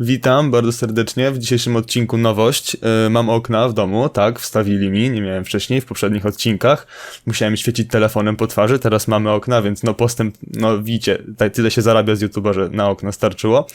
Witam bardzo serdecznie. W dzisiejszym odcinku nowość. Yy, mam okna w domu, tak, wstawili mi, nie miałem wcześniej w poprzednich odcinkach. Musiałem świecić telefonem po twarzy, teraz mamy okna, więc no postęp, no widzicie, tak tyle się zarabia z YouTube'a, że na okna starczyło.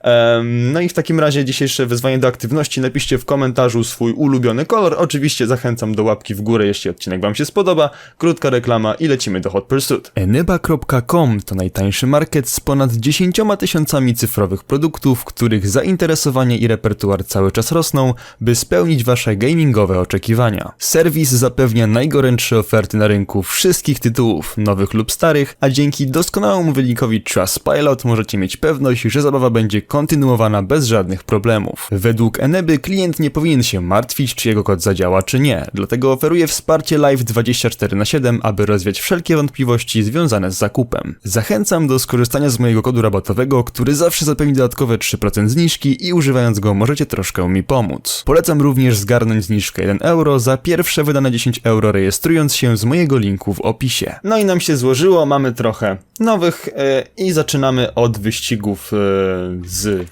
Em, no i w takim razie dzisiejsze wyzwanie do aktywności. Napiszcie w komentarzu swój ulubiony kolor. Oczywiście zachęcam do łapki w górę, jeśli odcinek wam się spodoba. Krótka reklama i lecimy do Hot Pursuit. Enyba.com to najtańszy market z ponad 10 tysiącami cyfrowych produktów, których zainteresowanie i repertuar cały czas rosną, by spełnić wasze gamingowe oczekiwania. Serwis zapewnia najgorętsze oferty na rynku wszystkich tytułów, nowych lub starych, a dzięki doskonałemu wynikowi Trustpilot możecie mieć pewność, że zabawa będzie kontynuowana bez żadnych problemów. Według Eneby klient nie powinien się martwić, czy jego kod zadziała, czy nie, dlatego oferuje wsparcie live 24 na 7, aby rozwiać wszelkie wątpliwości związane z zakupem. Zachęcam do skorzystania z mojego kodu rabatowego, który zawsze zapewni dodatkowe 3% zniżki i używając go możecie troszkę mi pomóc. Polecam również zgarnąć zniżkę 1 euro za pierwsze wydane 10 euro rejestrując się z mojego linku w opisie. No i nam się złożyło, mamy trochę nowych e, i zaczynamy od wyścigów e, z e,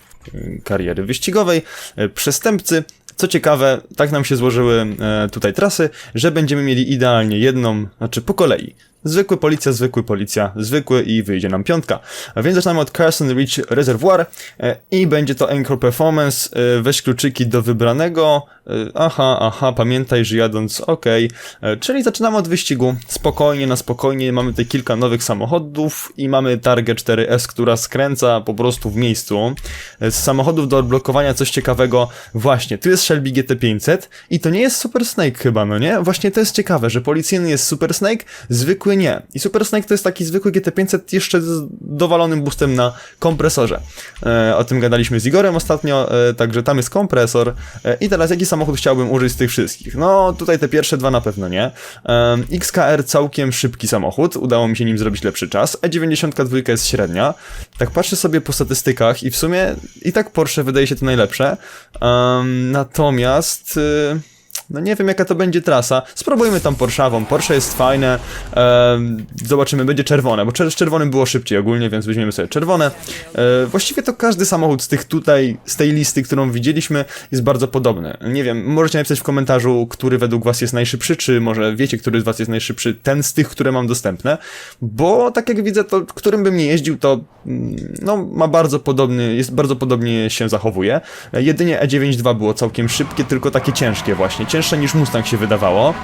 kariery wyścigowej. Przestępcy co ciekawe, tak nam się złożyły tutaj trasy, że będziemy mieli idealnie jedną, znaczy po kolei. Zwykły policja, zwykły policja, zwykły i wyjdzie nam piątka. A więc zaczynamy od Carson Ridge Reservoir e, i będzie to Encore Performance. E, weź kluczyki do wybranego. E, aha, aha, pamiętaj, że jadąc ok. Czyli zaczynamy od wyścigu. Spokojnie, na spokojnie. Mamy tutaj kilka nowych samochodów i mamy Targę 4S, która skręca po prostu w miejscu. Z samochodów do odblokowania coś ciekawego. Właśnie, tu jest Shelby GT500 i to nie jest Super Snake chyba, no nie? Właśnie to jest ciekawe, że policyjny jest Super Snake, zwykły nie. I Super Snake to jest taki zwykły GT500 jeszcze z dowalonym boostem na kompresorze. E, o tym gadaliśmy z Igorem ostatnio, e, także tam jest kompresor. E, I teraz jaki samochód chciałbym użyć z tych wszystkich? No tutaj te pierwsze dwa na pewno nie. E, XKR całkiem szybki samochód, udało mi się nim zrobić lepszy czas. E92 jest średnia. Tak patrzę sobie po statystykach i w sumie i tak Porsche wydaje się to najlepsze. Em, natomiast... y, no nie wiem jaka to będzie trasa. Spróbujmy tam Porszawą. Porsche jest fajne. Zobaczymy, będzie czerwone, bo z czerwonym było szybciej ogólnie, więc weźmiemy sobie czerwone. E, właściwie to każdy samochód z tych tutaj, z tej listy, którą widzieliśmy, jest bardzo podobny. Nie wiem, możecie napisać w komentarzu, który według was jest najszybszy, czy może wiecie, który z was jest najszybszy, ten z tych, które mam dostępne, bo tak jak widzę, to którym bym nie jeździł, to no, ma bardzo podobny, jest bardzo podobnie się zachowuje. E, Jedynie E92 było całkiem szybkie, tylko takie ciężkie właśnie, cięższe niż Mustang się wydawało.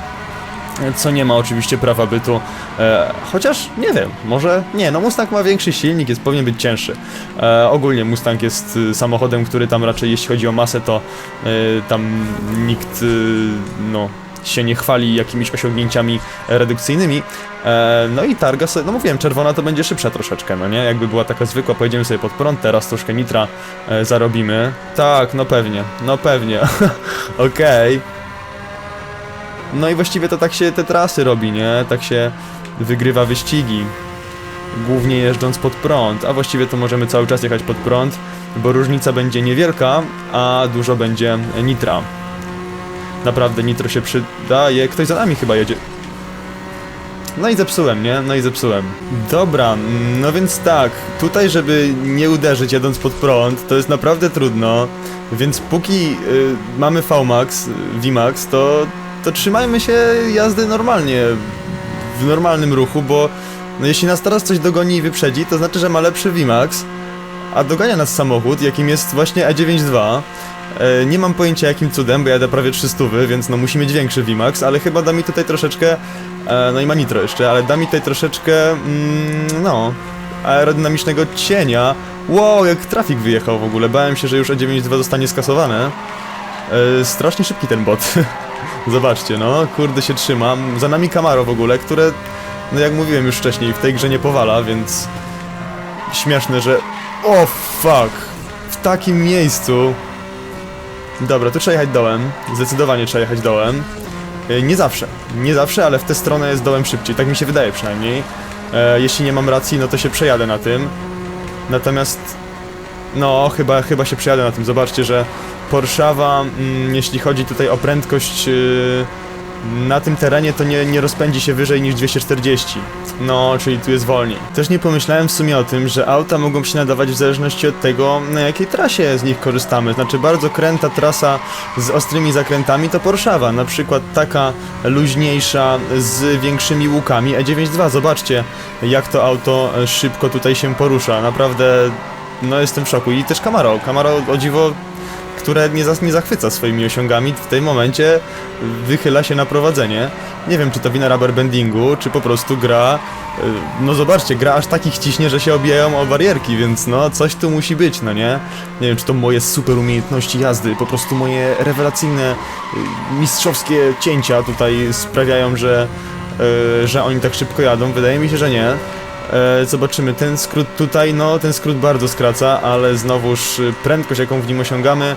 E, Co nie ma oczywiście prawa bytu, e, chociaż nie wiem, może nie, no Mustang ma większy silnik, jest powinien być cięższy. E, ogólnie Mustang jest y, samochodem, który tam raczej jeśli chodzi o masę, to y, tam nikt y, no się nie chwali jakimiś osiągnięciami redukcyjnymi. E, no i targa sobie, no mówiłem, czerwona to będzie szybsza troszeczkę, no nie? Jakby była taka zwykła, pojedziemy sobie pod prąd, teraz troszkę nitra e, zarobimy. Tak, no pewnie, no pewnie. Okej. No i właściwie to tak się te trasy robi, nie? Tak się wygrywa wyścigi. Głównie jeżdżąc pod prąd, a właściwie to możemy cały czas jechać pod prąd, bo różnica będzie niewielka, a dużo będzie nitra. Naprawdę nitro się przydaje. Ktoś za nami chyba jedzie. No i zepsułem, nie? No i zepsułem. Dobra, no więc tak, tutaj żeby nie uderzyć jadąc pod prąd, to jest naprawdę trudno, więc póki y, mamy VMAX, y, VMAX, to, to trzymajmy się jazdy normalnie, w normalnym ruchu, bo no jeśli nas teraz coś dogoni i wyprzedzi, to znaczy, że ma lepszy VMAX, a dogania nas samochód, jakim jest właśnie A92. E, Nie mam pojęcia jakim cudem, bo jadę prawie 300, więc no musi mieć większy VMAX, ale chyba da mi tutaj troszeczkę, e, no i ma nitro jeszcze, ale da mi tutaj troszeczkę, mm, no, aerodynamicznego cienia. Wow, jak trafik wyjechał w ogóle, bałem się, że już A92 zostanie skasowane. E, Strasznie szybki ten bot. Zobaczcie, no, kurde się trzyma. Za nami Camaro w ogóle, które, no jak mówiłem już wcześniej, w tej grze nie powala, więc śmieszne, że... O, fuck! W takim miejscu... Dobra, tu trzeba jechać dołem. Zdecydowanie trzeba jechać dołem. E, Nie zawsze. Nie zawsze, ale w tę stronę jest dołem szybciej. Tak mi się wydaje przynajmniej. E, jeśli nie mam racji, no to się przejadę na tym. Natomiast... No, chyba, chyba się przejadę na tym. Zobaczcie, że Porszawa, mm, jeśli chodzi tutaj o prędkość... Yy, na tym terenie to nie, nie rozpędzi się wyżej niż 240. No, czyli tu jest wolniej. Też nie pomyślałem w sumie o tym, że auta mogą się nadawać w zależności od tego, na jakiej trasie z nich korzystamy. Znaczy, bardzo kręta trasa z ostrymi zakrętami to Porszawa. Na przykład taka luźniejsza z większymi łukami E92. Zobaczcie, jak to auto e, szybko tutaj się porusza. Naprawdę, no jestem w szoku. I też Camaro. Camaro, o dziwo, które nie, zas- nie zachwyca swoimi osiągami, w tym momencie wychyla się na prowadzenie. Nie wiem, czy to wina rubber bendingu, czy po prostu gra. y, No zobaczcie, gra aż takich ciśnie, że się obijają o barierki, więc no coś tu musi być, no nie? Nie wiem, czy to moje super umiejętności jazdy, po prostu moje rewelacyjne, y, mistrzowskie cięcia tutaj sprawiają, że, y, że oni tak szybko jadą. Wydaje mi się, że nie. E, zobaczymy, ten skrót tutaj, no ten skrót bardzo skraca, ale znowuż y, prędkość jaką w nim osiągamy,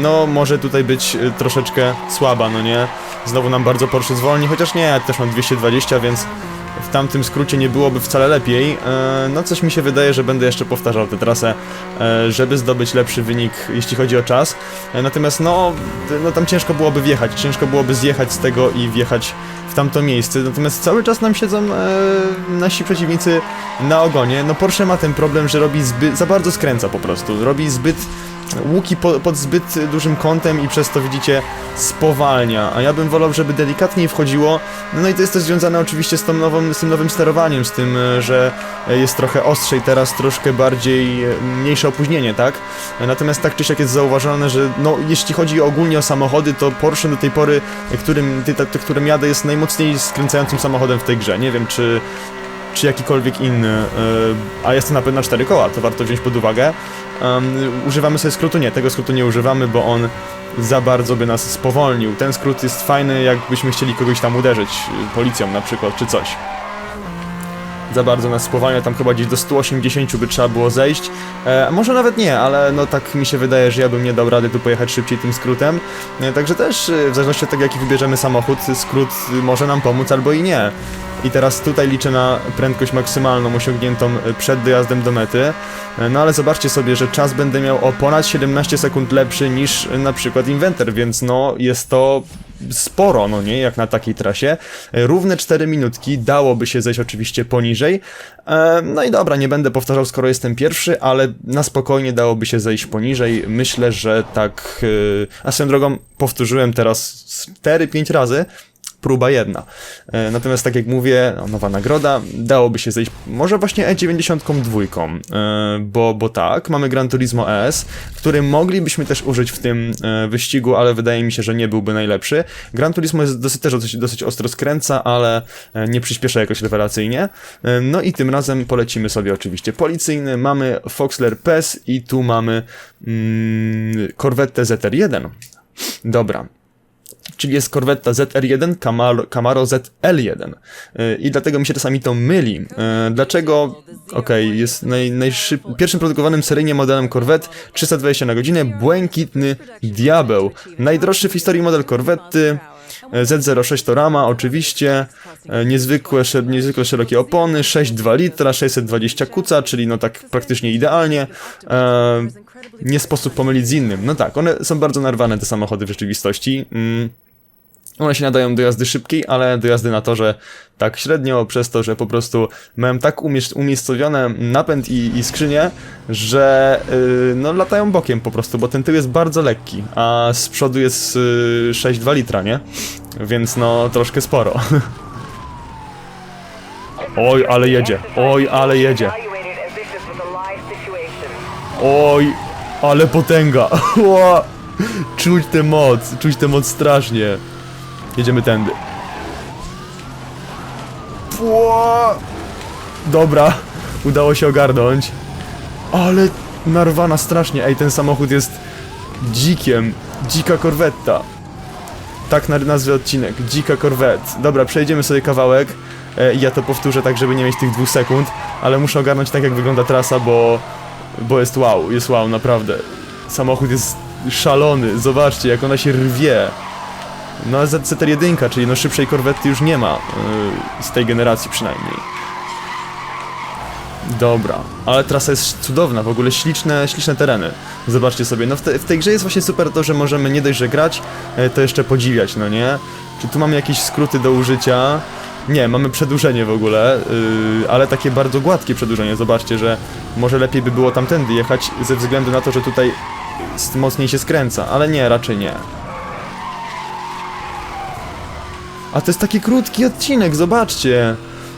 no może tutaj być y, troszeczkę słaba, no nie? Znowu nam bardzo Porsche zwolni, chociaż nie, ja też mam 220, więc w tamtym skrócie nie byłoby wcale lepiej. E, no coś mi się wydaje, że będę jeszcze powtarzał tę trasę, e, żeby zdobyć lepszy wynik, jeśli chodzi o czas. E, natomiast no, no tam ciężko byłoby wjechać, ciężko byłoby zjechać z tego i wjechać w tamto miejsce, natomiast cały czas nam siedzą nasi przeciwnicy na ogonie. No Porsche ma ten problem, że robi zbyt, za bardzo skręca po prostu, robi zbyt łuki po, pod zbyt dużym kątem i przez to widzicie spowalnia, a ja bym wolał, żeby delikatniej wchodziło, no i to jest też związane oczywiście z, tą nową, z tym nowym sterowaniem, z tym, e, że jest trochę ostrzej teraz, troszkę bardziej, e, mniejsze opóźnienie, tak? Natomiast tak czy siak jest zauważone, że no jeśli chodzi ogólnie o samochody, to Porsche do tej pory, którym, ty, ty, którym jadę jest najmocniej skręcającym samochodem w tej grze, nie wiem czy czy jakikolwiek inny, e, a jestem na pewno na cztery koła, to warto wziąć pod uwagę. Używamy sobie skrótu? Nie, tego skrótu nie używamy, bo on za bardzo by nas spowolnił. Ten skrót jest fajny, jakbyśmy chcieli kogoś tam uderzyć, y, policją na przykład, czy coś. Za bardzo nas spowalnia, tam chyba gdzieś do 180 by trzeba było zejść. E, może nawet nie, ale no tak mi się wydaje, że ja bym nie dał rady tu pojechać szybciej tym skrótem. E, także też, e, w zależności od tego jaki wybierzemy samochód, skrót może nam pomóc albo i nie. I teraz tutaj liczę na prędkość maksymalną osiągniętą e, przed dojazdem do mety. E, No ale zobaczcie sobie, że czas będę miał o ponad 17 sekund lepszy niż e, na przykład Inventor, więc no jest to sporo, no nie, jak na takiej trasie. Równe 4 minutki, dałoby się zejść oczywiście poniżej. No i dobra, nie będę powtarzał, skoro jestem pierwszy, ale na spokojnie dałoby się zejść poniżej. Myślę, że tak. A swoją drogą powtórzyłem teraz 4-5 razy. Próba jedna. E, Natomiast tak jak mówię, no, nowa nagroda, dałoby się zejść może właśnie E92, e, bo, bo tak, mamy Gran Turismo ES, który moglibyśmy też użyć w tym e, wyścigu, ale wydaje mi się, że nie byłby najlepszy. Gran Turismo jest dosyć, też dosyć, dosyć ostro skręca, ale nie przyspiesza jakoś rewelacyjnie. No i tym razem polecimy sobie oczywiście policyjny, mamy Foxler PES i tu mamy mm, Corvette ZR1. Dobra, czyli jest Corvetta ZR1, Camaro, Camaro ZL1. Yy, I dlatego mi się czasami to myli. Yy, Dlaczego? Okej, jest naj, najszyb... pierwszym produkowanym seryjnie modelem Corvette 320 na godzinę, błękitny diabeł. Najdroższy w historii model Corvetty. yy, Z06 to rama, oczywiście, niezwykłe, niezwykle szerokie opony, 6,2 litra, 620 kuca, czyli no tak praktycznie idealnie. Yy, nie sposób pomylić z innym. No tak, one są bardzo narwane, te samochody w rzeczywistości. Mm. One się nadają do jazdy szybkiej, ale do jazdy na torze tak średnio, przez to, że po prostu mają tak umiejscowione napęd i, i skrzynię, że yy, no latają bokiem po prostu, bo ten tył jest bardzo lekki, a z przodu jest yy, 6,2 litra, nie? Więc no troszkę sporo. Oj, ale jedzie, oj, ale jedzie. Oj, ale potęga. Czuć tę moc, czuć tę moc strasznie. Jedziemy tędy. Ła. Dobra, udało się ogarnąć. Ale narwana strasznie. Ej, ten samochód jest dzikiem. Dzika korwetta. Tak na nazwę odcinek. Dzika Corvette. Dobra, przejdziemy sobie kawałek e, ja to powtórzę tak, żeby nie mieć tych dwóch sekund, ale muszę ogarnąć tak, jak wygląda trasa, bo, bo jest wow, jest wow, naprawdę. Samochód jest szalony, zobaczcie, jak ona się rwie. No, ZZR1, czyli no szybszej korwety już nie ma, yy, z tej generacji przynajmniej. Dobra, ale trasa jest cudowna, w ogóle śliczne, śliczne tereny. Zobaczcie sobie, no w, te, w tej grze jest właśnie super to, że możemy nie dość, że grać, e, to jeszcze podziwiać, no nie? Czy tu mamy jakieś skróty do użycia? Nie, mamy przedłużenie w ogóle, yy, ale takie bardzo gładkie przedłużenie. Zobaczcie, że może lepiej by było tamtędy jechać ze względu na to, że tutaj mocniej się skręca, ale nie, raczej nie. A to jest taki krótki odcinek, zobaczcie.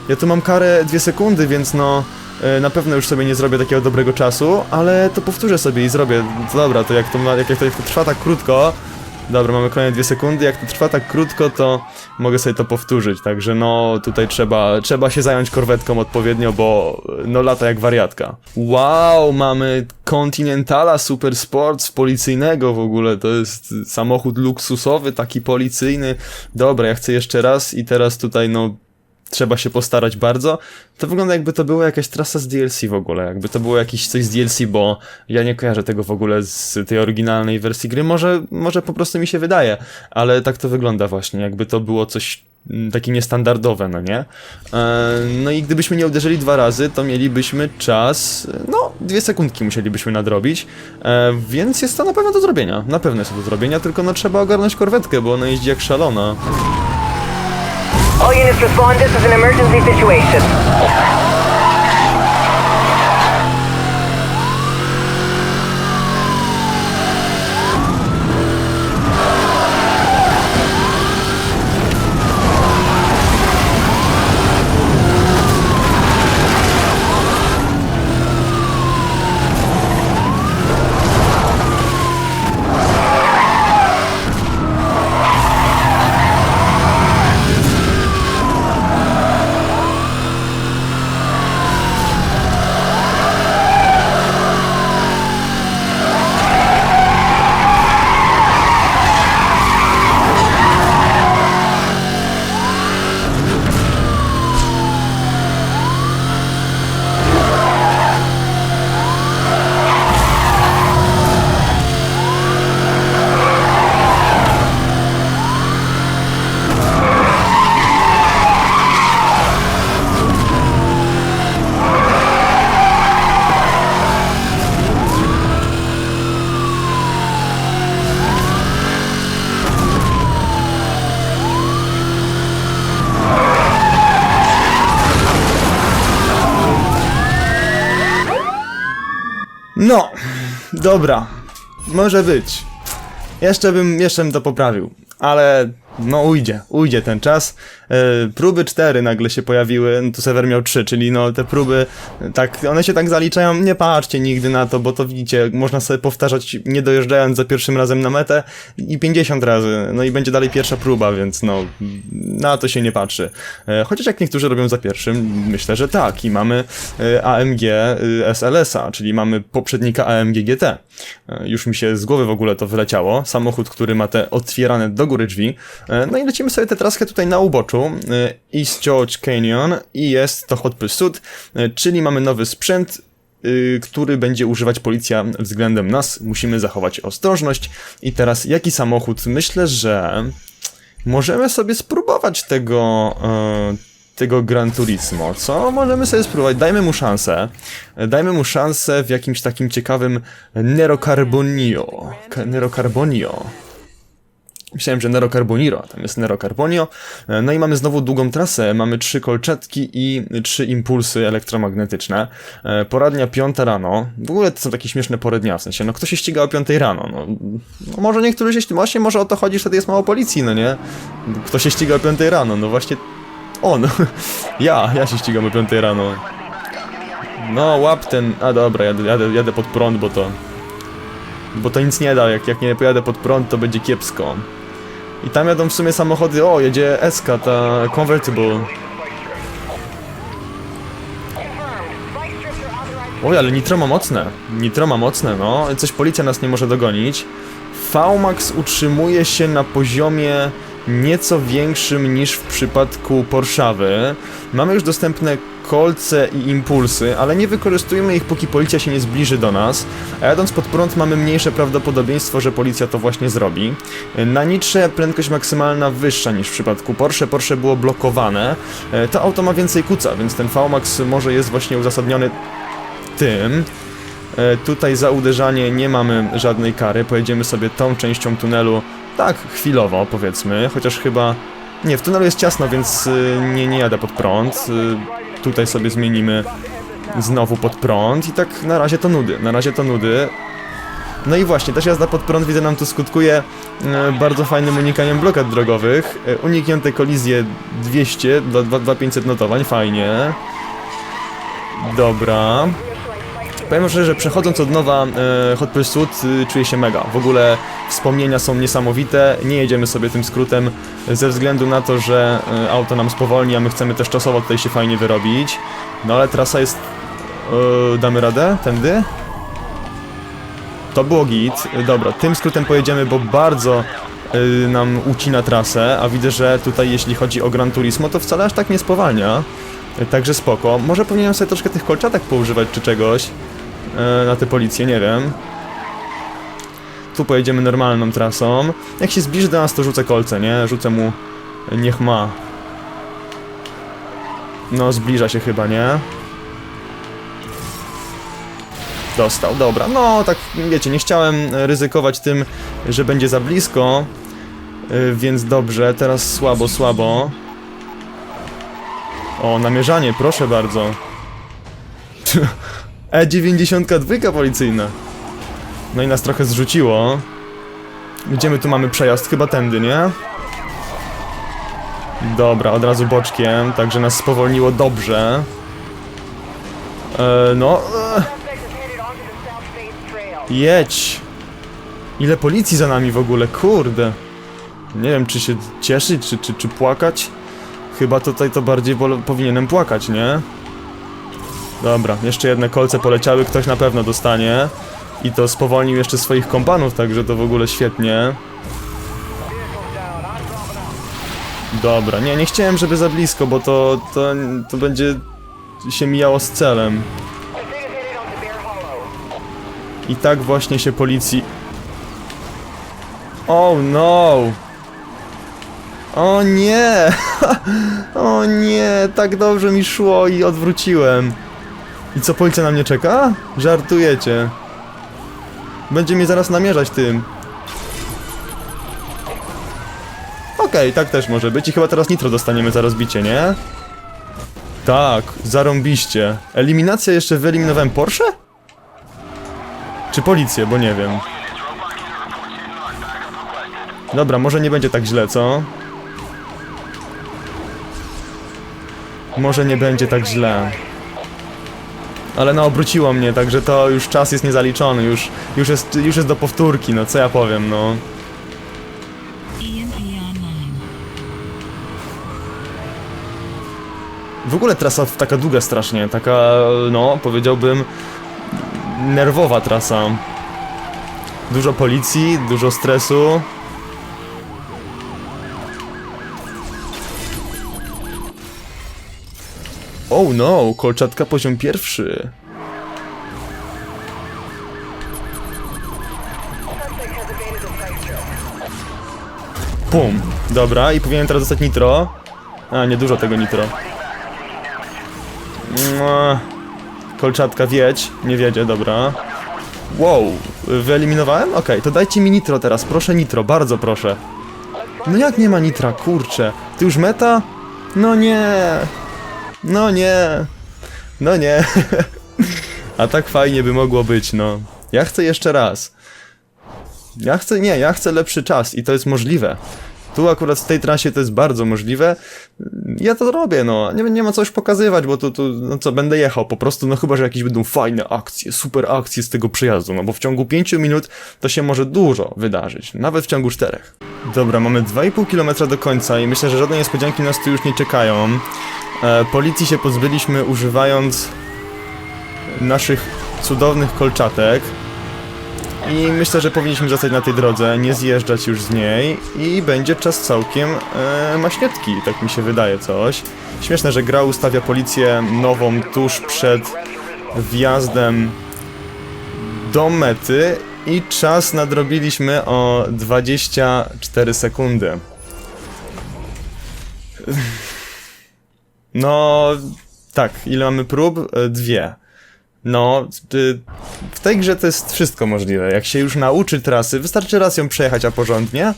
Ja tu mam karę 2 sekundy, więc no e, na pewno już sobie nie zrobię takiego dobrego czasu, ale to powtórzę sobie i zrobię. Dobra, to jak to, jak to, jak to trwa tak krótko, dobra, mamy kolejne 2 sekundy, jak to trwa tak krótko, to mogę sobie to powtórzyć, także no tutaj trzeba, trzeba się zająć korwetką odpowiednio, bo no lata jak wariatka. Wow, mamy Continentala Super Sports policyjnego w ogóle, to jest samochód luksusowy, taki policyjny. Dobra, ja chcę jeszcze raz i teraz tutaj no trzeba się postarać bardzo. To wygląda jakby to była jakaś trasa z DLC w ogóle, jakby to było jakieś coś z DLC, bo ja nie kojarzę tego w ogóle z tej oryginalnej wersji gry, może, może po prostu mi się wydaje, ale tak to wygląda właśnie, jakby to było coś mm, takie niestandardowe, no nie? E, no i gdybyśmy nie uderzyli dwa razy, to mielibyśmy czas, no, dwie sekundki musielibyśmy nadrobić, e, więc jest to na pewno do zrobienia, na pewno jest to do zrobienia, tylko no trzeba ogarnąć korwetkę, bo ona jeździ jak szalona. All units respond. This is an emergency situation. No, dobra, może być. Jeszcze bym, jeszcze bym to poprawił, ale no ujdzie, ujdzie ten czas. E, próby 4 nagle się pojawiły, no tu serwer miał 3, czyli no te próby, tak, one się tak zaliczają, nie patrzcie nigdy na to, bo to widzicie, można sobie powtarzać nie dojeżdżając za pierwszym razem na metę i 50 razy, no i będzie dalej pierwsza próba, więc no, na to się nie patrzy. E, chociaż jak niektórzy robią za pierwszym, myślę, że tak i mamy e, AMG e, SLS-a, czyli mamy poprzednika AMG GT. E, Już mi się z głowy w ogóle to wyleciało. Samochód, który ma te otwierane do góry drzwi. E, No i lecimy sobie tę traskę tutaj na uboczu. e, East George Canyon i jest to Hot Pursuit, e, czyli mamy nowy sprzęt, który będzie używać policja względem nas. Musimy zachować ostrożność. I teraz jaki samochód? Myślę, że możemy sobie spróbować tego, tego Gran Turismo, co? Możemy sobie spróbować, dajmy mu szansę. Dajmy mu szansę w jakimś takim ciekawym Nero Carbonio. Myślałem, że Nero Carboniro, tam jest Nero Carbonio. E, No i mamy znowu długą trasę, mamy trzy kolczetki i trzy impulsy elektromagnetyczne. E, Poradnia piąta rano. W ogóle to są takie śmieszne pory dnia, w sensie, no kto się ściga o piątej rano? No, no może niektórzy się właśnie może o to chodzi, że wtedy jest mało policji, no nie? Kto się ściga o piątej rano? No właśnie on. Ja, ja się ścigam o piątej rano. No łap ten, a dobra, jadę, jadę, jadę pod prąd, bo to... Bo to nic nie da, jak, jak nie pojadę pod prąd, to będzie kiepsko. I tam jadą w sumie samochody, o, jedzie SK, ta Convertible. Oj, ale nitro ma mocne. Nitro ma mocne, no. Coś policja nas nie może dogonić. VMAX utrzymuje się na poziomie nieco większym niż w przypadku Porszawy. Mamy już dostępne kolce i impulsy, ale nie wykorzystujemy ich, póki policja się nie zbliży do nas, a jadąc pod prąd mamy mniejsze prawdopodobieństwo, że policja to właśnie zrobi. Na nitrze prędkość maksymalna wyższa niż w przypadku Porsche. Porsche było blokowane. E, To auto ma więcej kuca, więc ten VMAX może jest właśnie uzasadniony tym. E, Tutaj za uderzanie nie mamy żadnej kary, pojedziemy sobie tą częścią tunelu, tak chwilowo powiedzmy, chociaż chyba... Nie, w tunelu jest ciasno, więc y, nie, nie jadę pod prąd. Tutaj sobie zmienimy znowu pod prąd i tak na razie to nudy, na razie to nudy. No i właśnie, też jazda pod prąd widzę nam tu skutkuje e, bardzo fajnym unikaniem blokad drogowych. E, uniknięte kolizje 200, dwa- dwa- 2500 notowań, fajnie. Dobra. Powiem szczerze, że przechodząc od nowa e, Hot Pursuit y, czuję się mega. W ogóle wspomnienia są niesamowite. Nie jedziemy sobie tym skrótem ze względu na to, że e, auto nam spowolni, a my chcemy też czasowo tutaj się fajnie wyrobić. No ale trasa jest... E, damy radę? Tędy? To było git. E, Dobra, tym skrótem pojedziemy, bo bardzo e, nam ucina trasę, a widzę, że tutaj jeśli chodzi o Gran Turismo, to wcale aż tak nie spowalnia. E, Także spoko. Może powinienem sobie troszkę tych kolczatek poużywać czy czegoś e, na tę policję, nie wiem. Tu pojedziemy normalną trasą. Jak się zbliży do nas, to rzucę kolce, nie? Rzucę mu... Niech ma. No, zbliża się chyba, nie? Dostał, dobra. No, tak, wiecie, nie chciałem ryzykować tym, że będzie za blisko. e, Więc dobrze, teraz słabo, słabo. O, namierzanie, proszę bardzo. E92 policyjna. No i nas trochę zrzuciło. Gdzie my tu mamy przejazd? Chyba tędy, nie? Dobra, od razu boczkiem, także nas spowolniło dobrze. E, no, e, jedź. Ile policji za nami w ogóle, kurde. Nie wiem, czy się cieszyć, czy, czy, czy płakać. Chyba tutaj to bardziej powinienem płakać, nie? Dobra, jeszcze jedne kolce poleciały, ktoś na pewno dostanie. I to spowolnił jeszcze swoich kompanów, także to w ogóle świetnie. Dobra, nie, nie chciałem, żeby za blisko, bo to, to, to będzie się mijało z celem. I tak właśnie się policji... Oh no! O nie! o nie! Tak dobrze mi szło i odwróciłem. I co, policja na mnie czeka? Żartujecie. Będzie mnie zaraz namierzać tym. Okej, tak też może być i chyba teraz nitro dostaniemy za rozbicie, nie? Tak, zarąbiście. Eliminacja jeszcze wyeliminowałem Porsche? Czy policję, bo nie wiem. Dobra, może nie będzie tak źle, co? Może nie będzie tak źle. Ale no, obróciło mnie, także to już czas jest niezaliczony, już, już, jest, już jest do powtórki, no co ja powiem, no. W ogóle trasa taka długa strasznie, taka, no, powiedziałbym, nerwowa trasa. Dużo policji, dużo stresu. Oh no, kolczatka poziom pierwszy. Pum. Dobra, i powinienem teraz dostać nitro. A, nie dużo tego nitro. Kolczatka wiedź. Nie wiedzie, dobra. Wow, wyeliminowałem? Okej, to dajcie mi nitro teraz, proszę nitro, bardzo proszę. No jak nie ma nitra, kurczę. Ty już meta? No nie. No nie. No nie. A tak fajnie by mogło być, no. Ja chcę jeszcze raz. Ja chcę, nie, ja chcę lepszy czas i to jest możliwe. Tu akurat w tej trasie to jest bardzo możliwe. Ja to robię, no. Nie, nie ma coś pokazywać, bo tu, no co, będę jechał po prostu, no chyba, że jakieś będą fajne akcje, super akcje z tego przyjazdu, no bo w ciągu 5 minut to się może dużo wydarzyć, nawet w ciągu 4. Dobra, mamy 2,5 km do końca i myślę, że żadne niespodzianki nas tu już nie czekają. E, policji się pozbyliśmy używając naszych cudownych kolczatek. I myślę, że powinniśmy zostać na tej drodze, nie zjeżdżać już z niej i będzie czas całkiem e, tak mi się wydaje coś. Śmieszne, że gra ustawia policję nową tuż przed wjazdem do mety i czas nadrobiliśmy o 24 sekundy. No, tak, ile mamy prób? E, Dwie. No, w tej grze to jest wszystko możliwe. Jak się już nauczy trasy, wystarczy raz ją przejechać, a porządnie,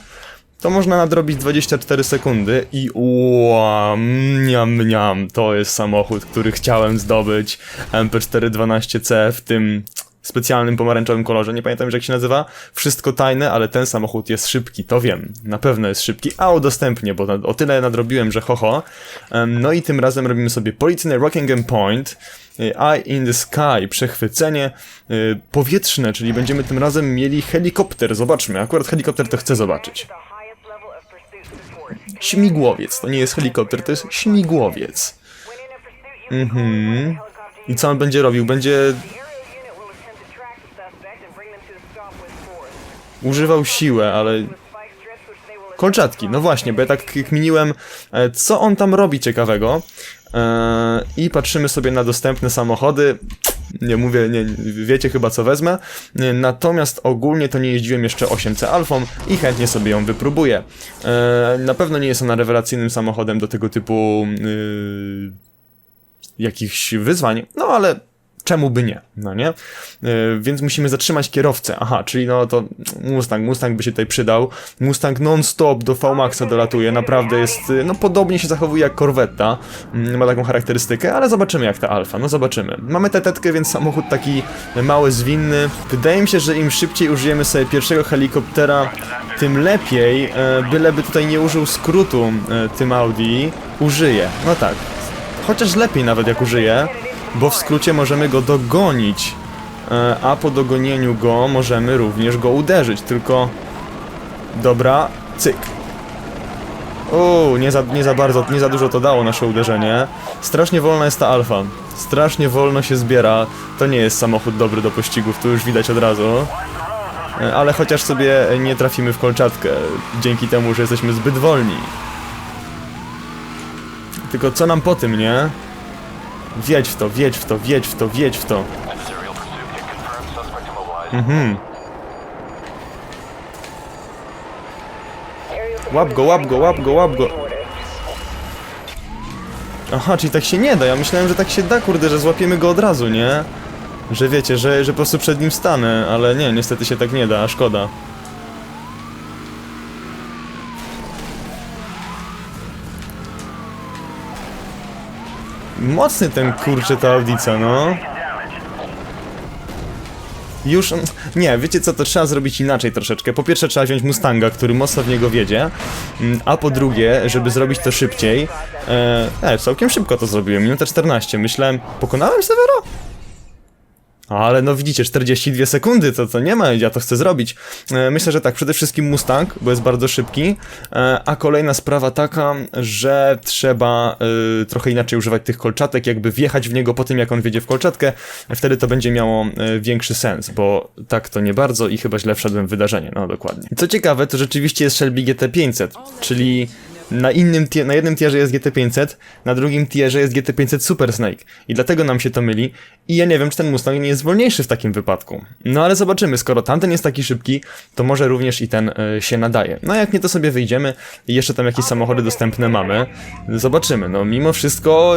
to można nadrobić 24 sekundy i ua, mniam, mniam, to jest samochód, który chciałem zdobyć. MP412C w tym specjalnym pomarańczowym kolorze, nie pamiętam już jak się nazywa. Wszystko tajne, ale ten samochód jest szybki, to wiem. Na pewno jest szybki, a udostępnię, bo o tyle nadrobiłem, że ho, ho. Em, No i tym razem robimy sobie policyjne Rockingham Point, Eye in the Sky, przechwycenie y, powietrzne, czyli będziemy tym razem mieli helikopter. Zobaczmy, akurat helikopter to chcę zobaczyć. Śmigłowiec, to nie jest helikopter, to jest śmigłowiec. Mhm. I co on będzie robił? Będzie używał siłę, ale Kolczatki, no właśnie, bo ja tak kminiłem, e, co on tam robi ciekawego. E, I patrzymy sobie na dostępne samochody. Nie mówię, nie, wiecie chyba co wezmę. E, Natomiast ogólnie to nie jeździłem jeszcze 8C Alfą i chętnie sobie ją wypróbuję. Na pewno nie jest ona rewelacyjnym samochodem do tego typu jakichś wyzwań, no ale czemu by nie, no nie? Yy, więc musimy zatrzymać kierowcę. Aha, czyli no to Mustang, Mustang by się tutaj przydał. Mustang non-stop do V-Maxa dolatuje, naprawdę jest, yy, no podobnie się zachowuje jak Corvetta, yy, ma taką charakterystykę, ale zobaczymy jak ta Alfa, no zobaczymy. Mamy tetetkę, więc samochód taki mały, zwinny. Wydaje mi się, że im szybciej użyjemy sobie pierwszego helikoptera, tym lepiej, yy, byleby tutaj nie użył skrótu tym Audi, użyje, no tak. Chociaż lepiej nawet jak użyje, bo w skrócie możemy go dogonić, e, a po dogonieniu go możemy również go uderzyć, tylko... Dobra, cyk. Uuu, nie za, nie za bardzo, nie za dużo to dało nasze uderzenie. Strasznie wolna jest ta alfa. Strasznie wolno się zbiera. To nie jest samochód dobry do pościgów, to już widać od razu. E, Ale chociaż sobie nie trafimy w kolczatkę, dzięki temu, że jesteśmy zbyt wolni. Tylko co nam po tym, nie? Wiedź w to, wiedź w to, wiedź w to, wiedź w to. Mhm. Łap go, łap go, łap go, łap go. Aha, czyli tak się nie da. Ja myślałem, że tak się da, kurde, że złapiemy go od razu, nie? Że wiecie, że, że po prostu przed nim stanę, ale nie, niestety się tak nie da, a szkoda. Mocny ten kurczę ta audica, no. Już. Nie, wiecie co, to trzeba zrobić inaczej troszeczkę. Po pierwsze, trzeba wziąć Mustanga, który mocno w niego wiedzie. mm, A po drugie, żeby zrobić to szybciej. E, e całkiem szybko to zrobiłem. Minuta 14. Myślałem, pokonałem Severo? Ale no widzicie, 42 sekundy, to, to nie ma, ja to chcę zrobić. E, myślę, że tak, przede wszystkim Mustang, bo jest bardzo szybki, e, a kolejna sprawa taka, że trzeba e, trochę inaczej używać tych kolczatek, jakby wjechać w niego po tym, jak on wjedzie w kolczatkę, wtedy to będzie miało większy sens, bo tak to nie bardzo i chyba źle wszedłem w wydarzenie, no dokładnie. Co ciekawe, to rzeczywiście jest Shelby GT500, czyli na innym na jednym tierze jest GT500, na drugim tierze jest GT500 Super Snake. I dlatego nam się to myli. I ja nie wiem, czy ten Mustang nie jest wolniejszy w takim wypadku. No ale zobaczymy, skoro tamten jest taki szybki, to może również i ten y, się nadaje. No jak nie, to sobie wyjdziemy jeszcze tam jakieś samochody dostępne mamy. Zobaczymy. No mimo wszystko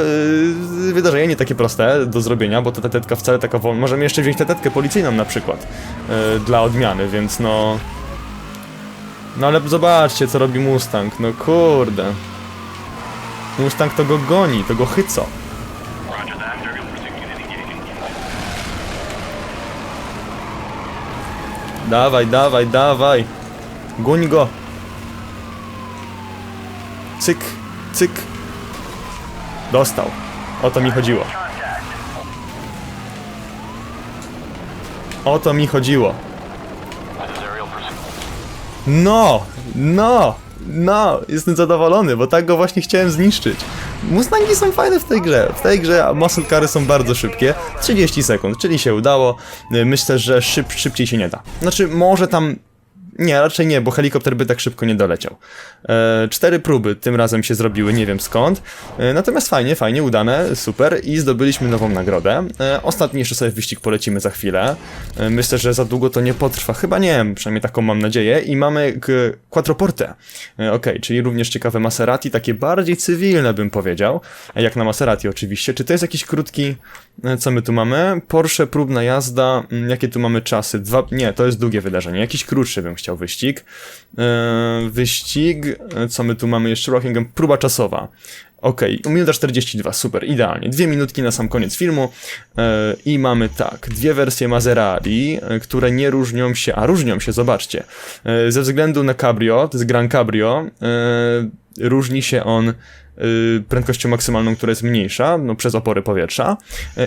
y, wydarzenie nie takie proste do zrobienia, bo ta tetetka wcale taka wolna. Możemy jeszcze wziąć tetetkę policyjną na przykład. y, dla odmiany, więc no... No ale zobaczcie, co robi Mustang. No kurde. Mustang to go goni, to go chyco. Dawaj, dawaj, dawaj. Goń go. Cyk, cyk. Dostał. O to mi chodziło. O to mi chodziło. No, no, no, jestem zadowolony, bo tak go właśnie chciałem zniszczyć. Mustangi są fajne w tej grze. W tej grze muscle cary są bardzo szybkie. 30 sekund, czyli się udało. Myślę, że szyb, szybciej się nie da. Znaczy, może tam nie, raczej nie, bo helikopter by tak szybko nie doleciał. E, cztery próby tym razem się zrobiły, nie wiem skąd. E, natomiast fajnie, fajnie, udane, super i zdobyliśmy nową nagrodę. E, ostatni jeszcze sobie wyścig polecimy za chwilę. E, myślę, że za długo to nie potrwa, chyba nie, przynajmniej taką mam nadzieję. I mamy Quattroporte. E, Okej, czyli również ciekawe Maserati, takie bardziej cywilne bym powiedział, e, jak na Maserati oczywiście. Czy to jest jakiś krótki, co my tu mamy? Porsche, próbna jazda, mm, jakie tu mamy czasy? Dwa, nie, to jest długie wydarzenie, jakiś krótszy bym chciał wyścig. E, wyścig, e, co my tu mamy jeszcze? Rockingham, próba czasowa. Okej, minuta 42, super, idealnie. Dwie minutki na sam koniec filmu e, i mamy tak, dwie wersje Maserati, e, które nie różnią się, a różnią się, zobaczcie. E, ze względu na Cabrio, to jest Gran Cabrio, różni się on prędkością maksymalną, która jest mniejsza, no przez opory powietrza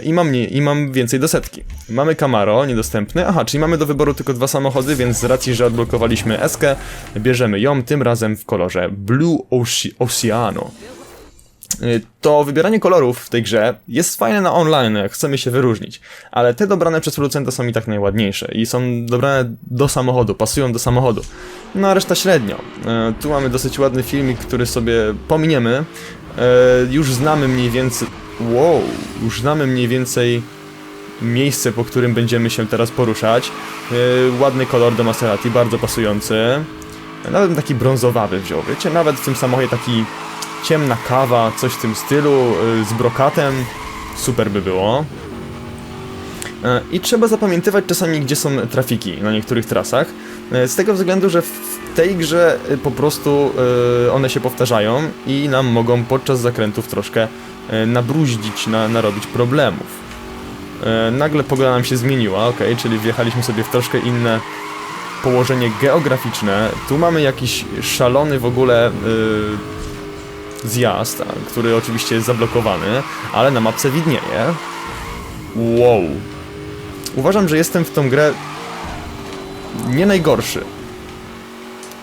i mam, mniej, i mam więcej do setki. Mamy Camaro, niedostępny, aha, czyli mamy do wyboru tylko dwa samochody, więc z racji, że odblokowaliśmy Eskę, bierzemy ją, tym razem w kolorze Blue Oce- Oceano. Y, To wybieranie kolorów w tej grze jest fajne na online, jak chcemy się wyróżnić, ale te dobrane przez producenta są i tak najładniejsze i są dobrane do samochodu, pasują do samochodu. No a reszta średnio. E, Tu mamy dosyć ładny filmik, który sobie pominiemy. E, Już znamy mniej więcej... Wow, już znamy mniej więcej miejsce, po którym będziemy się teraz poruszać. Ładny kolor do Maserati, bardzo pasujący. Nawet taki brązowawy wziął, wiecie? Nawet w tym samochodzie taki ciemna kawa, coś w tym stylu, y, z brokatem. Super by było. E, I trzeba zapamiętywać czasami, gdzie są trafiki na niektórych trasach. e, Z tego względu, że w tej grze y, po prostu y, one się powtarzają i nam mogą podczas zakrętów troszkę y, nabruździć, na, narobić problemów. E, Nagle pogoda nam się zmieniła, ok, czyli wjechaliśmy sobie w troszkę inne położenie geograficzne. Tu mamy jakiś szalony w ogóle zjazd, który oczywiście jest zablokowany, ale na mapce widnieje. Wow. Uważam, że jestem w tą grę nie najgorszy.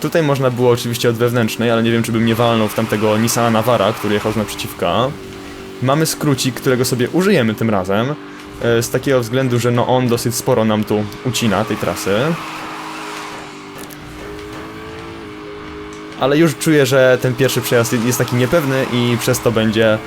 Tutaj można było oczywiście od wewnętrznej, ale nie wiem, czy bym nie walnął w tamtego Nissana Navara, który jechał z naprzeciwka. Mamy skrócik, którego sobie użyjemy tym razem, e, z takiego względu, że no on dosyć sporo nam tu ucina tej trasy. Ale już czuję, że ten pierwszy przejazd jest taki niepewny i przez to będzie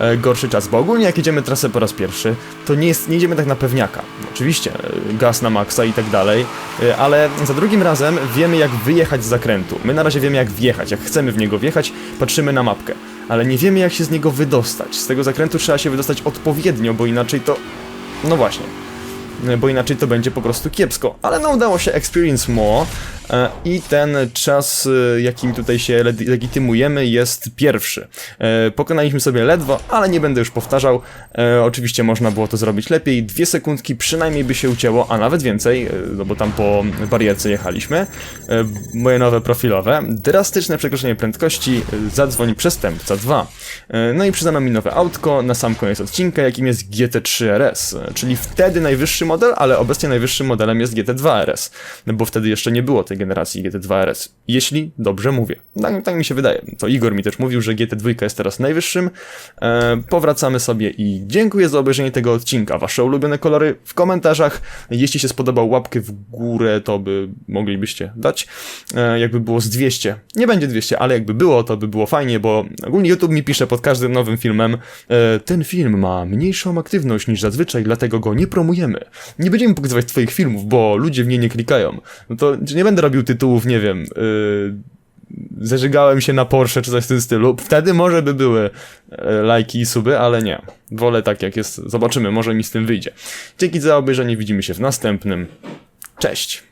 e, gorszy czas, bo ogólnie jak jedziemy trasę po raz pierwszy, to nie, jest, nie idziemy tak na pewniaka. Oczywiście, e, gaz na maksa i tak dalej, e, ale za drugim razem wiemy jak wyjechać z zakrętu. My na razie wiemy jak wjechać, jak chcemy w niego wjechać, patrzymy na mapkę, ale nie wiemy jak się z niego wydostać. Z tego zakrętu trzeba się wydostać odpowiednio, bo inaczej to... No właśnie bo inaczej to będzie po prostu kiepsko. Ale no udało się Experience More i ten czas, e, jakim tutaj się le- legitymujemy jest pierwszy. E, Pokonaliśmy sobie ledwo, ale nie będę już powtarzał. E, Oczywiście można było to zrobić lepiej. Dwie sekundki przynajmniej by się ucięło, a nawet więcej, e, no bo tam po barierce jechaliśmy. E, Moje nowe profilowe. Drastyczne przekroczenie prędkości, e, zadzwoń przestępca 2. E, No i przyznano mi nowe autko na sam koniec odcinka, jakim jest GT3 RS, e, czyli wtedy najwyższy model, ale obecnie najwyższym modelem jest GT2 RS, no bo wtedy jeszcze nie było tej generacji GT2 RS, jeśli dobrze mówię. Tak, tak mi się wydaje. To Igor mi też mówił, że GT2 jest teraz najwyższym. E, powracamy sobie i dziękuję za obejrzenie tego odcinka. Wasze ulubione kolory w komentarzach. Jeśli się spodobał, łapkę w górę, to by moglibyście dać. E, jakby było z 200. Nie będzie 200, ale jakby było, to by było fajnie, bo ogólnie YouTube mi pisze pod każdym nowym filmem e, ten film ma mniejszą aktywność niż zazwyczaj, dlatego go nie promujemy. Nie będziemy pokazywać twoich filmów, bo ludzie w nie nie klikają. No to nie będę robił tytułów, nie wiem, yy, zażygałem się na Porsche czy coś w tym stylu. Wtedy może by były e, lajki i suby, ale nie. Wolę tak jak jest. Zobaczymy, może mi z tym wyjdzie. Dzięki za obejrzenie, widzimy się w następnym. Cześć!